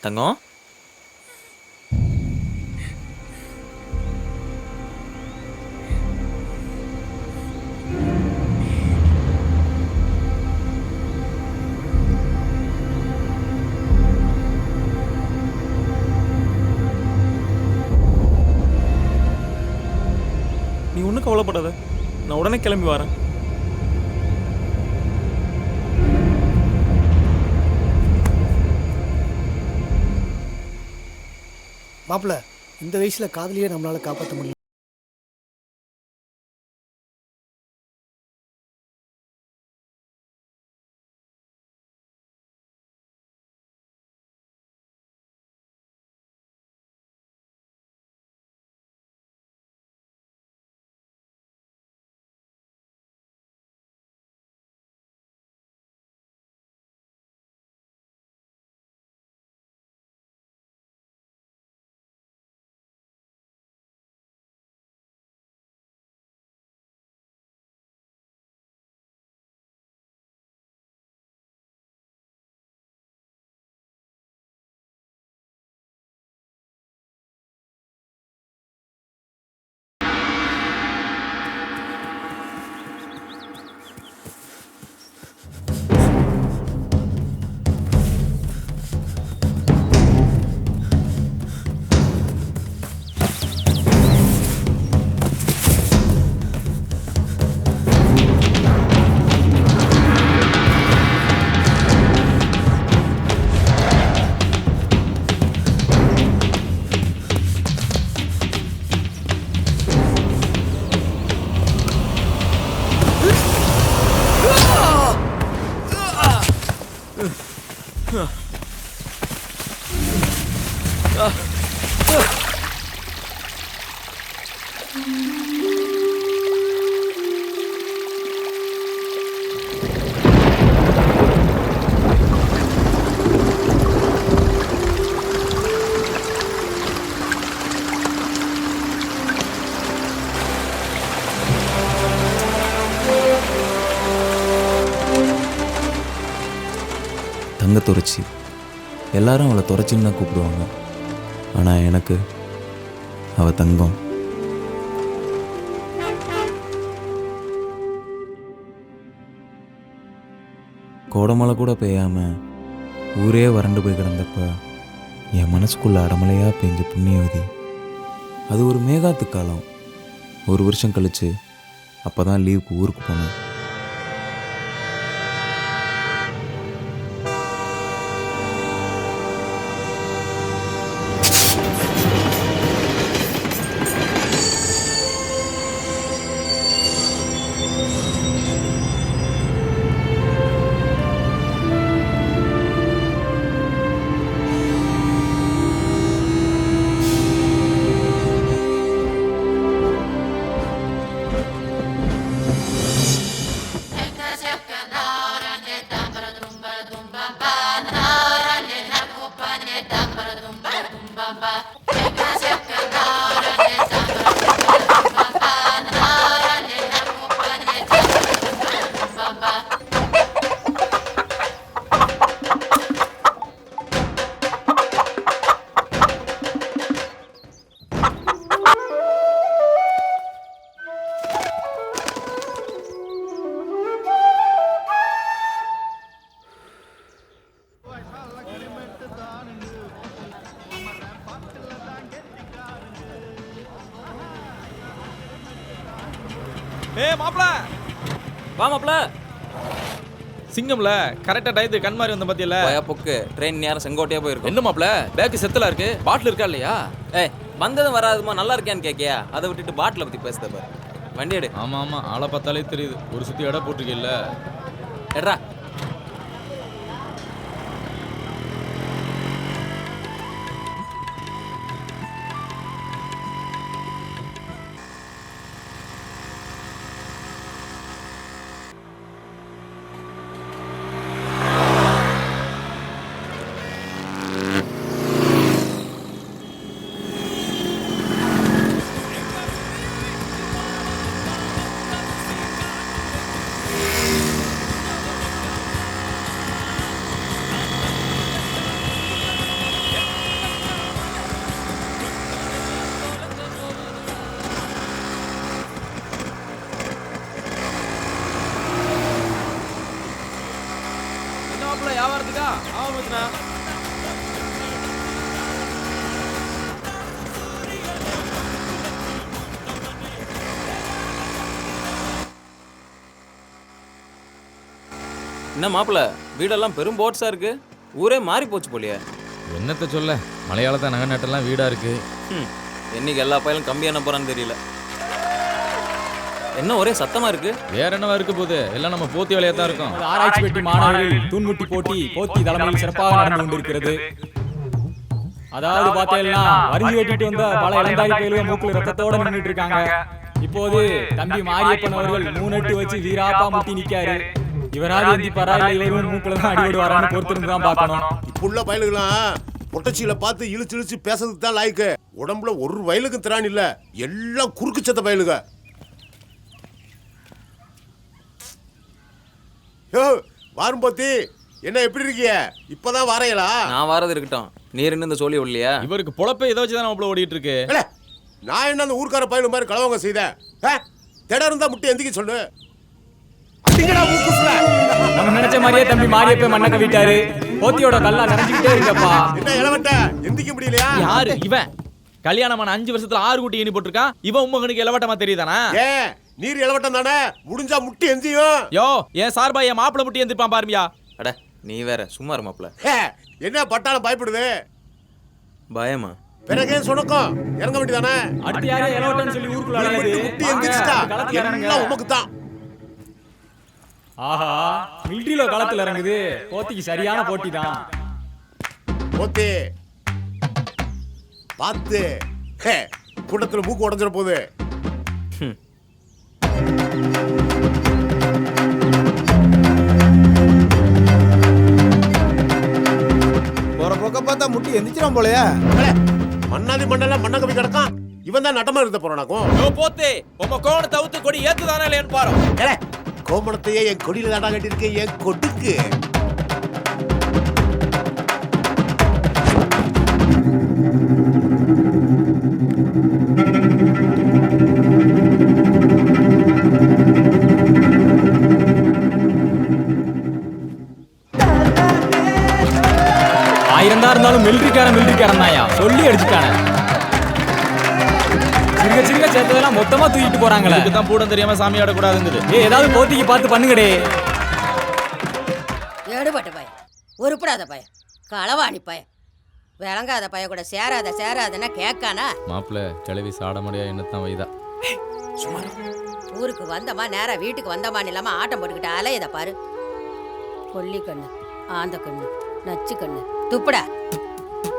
தங்கம் நீ உடனே கிளம்பி வரேன். மாப்பிள இந்த வயசுல காதலியே நம்மளால காப்பாற்ற முடியல. தங்க துறைச்சி. எல்லாரும் அவளை துறைச்சின்னு தான் கூப்பிடுவாங்க. ஆனால் எனக்கு அவள் தங்கம். கோடமழை கூட பெய்யாமல் ஊரே வறண்டு போய் கிடந்தப்ப என் மனசுக்குள்ளே அடமலையாக பெஞ்ச புண்ணியவதி. அது ஒரு மேகாத்து காலம். ஒரு வருஷம் கழித்து அப்போ தான் லீவுக்கு ஊருக்கு போனேன். மாப்ள வா மாப்ள சிங்கம்ல கரெக்டாக டயத்துக்கு கண் மாதிரி வந்த பத்தியில போயா பொக்கு. ட்ரெயின் நேரம் செங்கோட்டையா போயிருக்கும். என்ன மாப்ள பேக்கு செத்தலா இருக்கு? பாட்டில் இருக்கா இல்லையா? ஏய் வந்ததும் வராதுமா நல்லா இருக்கியான்னு கேக்கியா? அதை விட்டுட்டு பாட்டில பத்தி பேசுத பாரு. வண்டி எடு. ஆமா ஆமா ஆளை பார்த்தாலே தெரியுது. ஒரு சுத்தி இடம் போட்டிருக்கீல்ல. எட்ரா மச்சனா என்ன மாப்பிள வீடெல்லாம் பெரும் போட்ஸா இருக்கு? ஊரே மாறி போச்சு போலியே. என்னத்த சொல்ல? மலையாளத்தை நகை நட்டெல்லாம் வீடாக இருக்கு. ம் என்னைக்கு எல்லா பயிலும் கம்பி என்ன போறான்னு தெரியல. என்ன ஒரே சத்தமா இருக்கு? வேற என்னவா இருக்க போகுது? எல்லாம் நம்ம போத்தி வேலையாக தான் இருக்கோம். ஆராய்ச்சி பெட்டி மாணவர்கள் தூண்முட்டி போட்டி போத்தி தலைமையில் சிறப்பாக நடந்து கொண்டிருக்கிறது. அதாவது பார்த்தீங்கன்னா வரிஞ்சு கட்டிட்டு வந்த பல இளந்தாரி பயில்கள் மூக்குல ரத்தத்தோட நின்றுட்டு இருக்காங்க. இப்போது தம்பி மாரியப்பன் அவர்கள் மூணெட்டு வச்சு வீராப்பா முட்டி நிக்காரு. இவராது எந்திப்பாரா இல்ல இவரும் மூக்குல தான் அடிபடு வரான்னு பொறுத்திருந்து தான் பார்க்கணும். இப்போ உள்ள பயலுகளாம் பொட்டச்சியில பார்த்து இழுச்சு இழுச்சு பேசுறதுக்கு தான் லாய்க்கு. உடம்புல ஒரு வயலுக்கும் திறான் இல்ல. எல்லாம் குறுக்கு சத்த பயலுக. யோ வாரும்போத்தி என்ன எப்படி இருக்கிய? இப்பதான் வாரையலா? நான் வாரது இருக்கட்டும். நீர் இந்த சொல்லி விடலையா இவருக்கு பொழப்பை இதை வச்சு தான் நம்மள ஓடிட்டு இருக்கு. நான் என்ன அந்த ஊர்க்கார பயலு மாதிரி கலவங்க செய்தேன்? திடம் இருந்தா முட்டி எந்திக்க சொல்லு. நம்ம நினைச்ச மாதிரியே தம்பி மாரியப்பன் மண்ணக்க விட்டாரு போத்தியோட கல்லா நிறைஞ்சுக்கிட்டே இருக்கப்பா. என்ன இளவட்ட எந்திக்க முடியலையா? யாரு? இவன். கல்யாணமான அஞ்சு வருஷத்துல ஆறு குட்டி எண்ணி போட்டிருக்கான். இவன் உம்மகனுக்கு இளவட்டமா தெரியுதானா? ஏன்? நீர் இளவட்டம் தானே? முடிஞ்சா முட்டி எந்தியும் யோ என் சார்பா என் மாப்பிளை முட்டி எந்திருப்பான் பாருமியா. அட நீ வேற சும்மா இரு மாப்பிள. ஏ, என்ன பட்டாளம் பயப்படுது? பயமா? பிறகு சொன்னக்கும் இறங்க வேண்டியதானே? அடுத்து யாரே இளவட்டன்னு சொல்லி ஊருக்குள்ள. முட்டி எந்திரிச்சிட்டா. எல்லாம் உமக்கு தான் ஆஹா மிலிட்டரியில களத்துல இறங்குது. போத்திக்கு சரியான போட்டி தான் ஓத்தே பார்த்து. ஹே, கூட்டத்துல மூக்கு உடஞ்சிட போகுது போற போக்க பார்த்தா முட்டி எந்திரிச்சிடும் போலயே. மண்ணாதி மண்ணெல்லாம் மண்ண கவி கிடக்கான். இவன் தான் நட்டமா இருந்த போறானாக்கும் யோ போத்தே உம்ம கோணத்தை அவுத்து கொடி ஏத்துதானே இல்லையான்னு பாரு. ஏலே, கோமணத்தையே என் கொடியில தாண்டா கட்டியிருக்கேன் என் கொடுக்கு ஆயிரம் தான் இருந்தாலும் மிலிட்டரிக்காரன் மிலிட்டரிக்காரன் தாயா சொல்லி அடிச்சுட்டானே. சிறுக சிறுக சேர்த்ததெல்லாம் மொத்தமா தூக்கிட்டு போறாங்களே. இதுக்கு தான் பூடம் தெரியாம சாமி ஆடக்கூடாதுங்குது. ஏய் ஏதாவது போத்திக்கு பார்த்து பண்ணுங்கடே. எடுபட்ட பையன் உருப்படாத பையன் களவாணி பையன் விளங்காத பையன் கூட சேராத சேராதன்னா கேட்கானா? மாப்பிள்ள கிளவி சாட முடியா என்னத்தான் வைதா. ஊருக்கு வந்தமா நேரா வீட்டுக்கு வந்தமான்னு இல்லாம ஆட்டம் போட்டுக்கிட்டு அலையத பாரு. கொல்லி கண்ணு ஆந்த கண்ணு நச்சு கண்ணு. துப்புடா.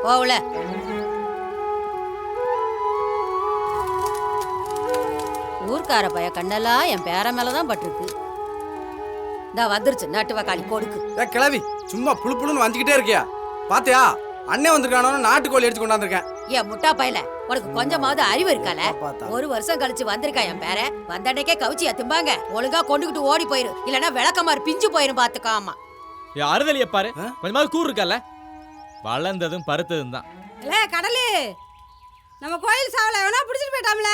போகல. ஊர்க்கார பைய கண்ணெல்லாம் என் பேர மேலதான் பட்டிருக்கு. இந்த வந்துருச்சு நட்டு வக்காளி கொடுக்கு ஏ கிளவி சும்மா புழு புழுன்னு வந்துகிட்டே இருக்கியா? பாத்தியா அண்ணன் வந்திருக்கானோ நாட்டுக்கோழி எடுத்து கொண்டாந்துருக்கேன் ஏன் முட்டா பையல உனக்கு கொஞ்சமாவது அறிவு இருக்கால? பார்த்தா. ஒரு வருஷம் கழிச்சு வந்திருக்கா என் பேர? வந்தன்னைக்கே கவுச்சியா திம்பாங்க. ஒழுங்கா கொண்டுகிட்டு ஓடி போயிரு. இல்லனா விளக்கமாறு பிஞ்சு போயிரும் பாத்துக்காமா. ஏ அறுதலிய பாரு. கொஞ்சமாவது கூறு இருக்கல்ல வளர்ந்ததும் பருத்ததும் தான். இல்ல கடலு! நம்ம கோயில் சாவல எவனா பிடிச்சிட்டு போயிட்டாம்ல?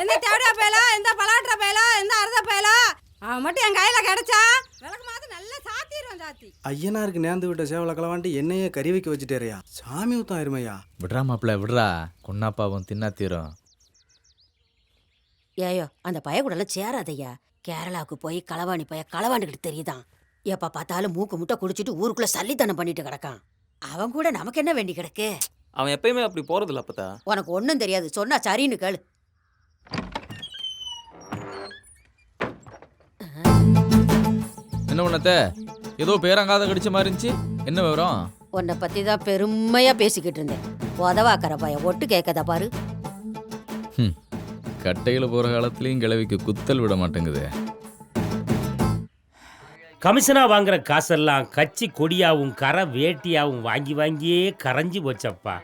எந்த தேவடியா பயலா? எந்த பலாட்டுற பயலா? எந்த அறுத பயலா? அவன் மட்டும் என் கையில கிடைச்சா விளக்கு மாத்து நல்லா சாத்திடுவான் சாத்தி. ஐயனாருக்கு நேர்ந்து விட்ட சேவலை கலவாண்டி என்னையே கறி வைக்க வச்சுட்டேறியா? சாமி ஊத்தம் ஆயிருமையா? விட்றா மாப்பிள்ள விட்றா. கொன்னாப்பாவும் தின்னா தீரும். ஏயோ அந்த பய கூடல சேராதையா கேரளாவுக்கு போய் களவாணி பைய களவாண்டுகிட்டு தெரியுதான். எப்ப பார்த்தாலும் மூக்கு முட்டை குடிச்சிட்டு ஊருக்குள்ள சல்லித்தனம் பண்ணிட்டு கிடக்கான். அவன் கூட நமக்கு என்ன வேண்டி கிடக்கு? அவன் எப்பயுமே அப்படி போறதில்ல அப்பதா உனக்கு ஒண்ணும் தெரியாது சொன்னா சரின்னு கேளு. என்ன பண்ணத்த ஏதோ பேரங்காத கடிச்ச மாதிரி இருந்துச்சு. என்ன விவரம்? உன்னை பத்தி தான் பெருமையா பேசிக்கிட்டு இருந்தேன். உதவாக்கற பைய ஒட்டு கேட்கதா பாரு. கட்டையில போற காலத்துலயும் கிழவிக்கு குத்தல் விட மாட்டேங்குது. கமிஷனாக வாங்குற காசெல்லாம் கட்சி கொடியாகவும் கரை வேட்டியாகவும் வாங்கி வாங்கியே கரைஞ்சி போச்சப்பா.